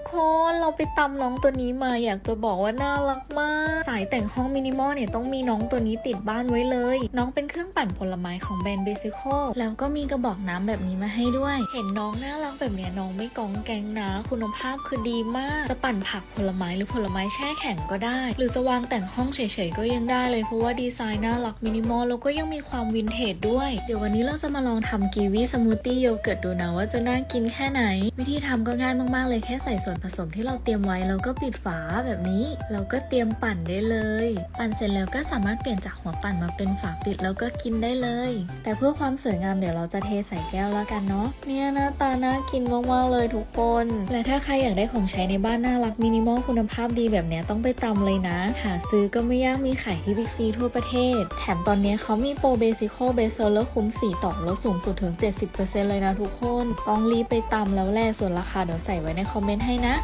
กคนเราไปตำน้องตัวนี้มาอยากจะบอกว่าน่ารักมาก สายแต่งห้องมินิมอลเนี่ยต้องมีน้องตัวนี้ติดบ้านไว้เลย น้องเป็นเครื่องปั่นผลไม้ของแบรนด์เบซิโคแล้วก็มีกระบอกน้ำแบบนี้มาให้ด้วย เห็นน้องน่ารักแบบเนี้ยน้องไม่กองแกงนะ คุณภาพคือดีมาก จะปั่นผักผลไม้หรือผลไม้แช่แข็งก็ได้ หรือจะวางแต่งห้องเฉยๆก็ยังได้เลยเพราะว่าดีไซน์น่ารักมินิมอลแล้วก็ยังมีความวินเทจด้วย เดี๋ยววันนี้เราจะมาลองทำกีวีสมูทตี้โยเกิร์ตดูนะว่าจะน่ากินแค่ไหน วิธีทำก็ง่ายมากๆเลยแค่ใส่ส่วนผสมที่เราเตรียมไว้แล้วก็ปิดฝาแบบนี้ เราก็เตรียมปั่นได้เลย ปั่นเสร็จแล้วก็สามารถเปลี่ยนจากหัวปั่นมาเป็นฝาปิดแล้วก็กินได้เลย แต่เพื่อความสวยงามเดี๋ยวเราจะเทใส่แก้วแล้วกันเนาะเนี่ยหน้าตาน่ากินมากๆเลยทุกคน และถ้าใครอยากได้ของใช้ในบ้านน่ารักมินิมอลคุณภาพดีแบบนี้ต้องไปตำเลยนะ หาซื้อก็ไม่ยากมีขายที่บิ๊กซีทั่วประเทศ แถมตอนนี้เขามีโปรเบสิโคเบสเซอร์คุ้ม4ต่อลดสูงสุดถึง 70%เลยนะทุกคน ต้องรีบไปตำแล้วแลส่วนราคาเดี๋ยวใส่ไว้ในคอมเมนต์ให้นะ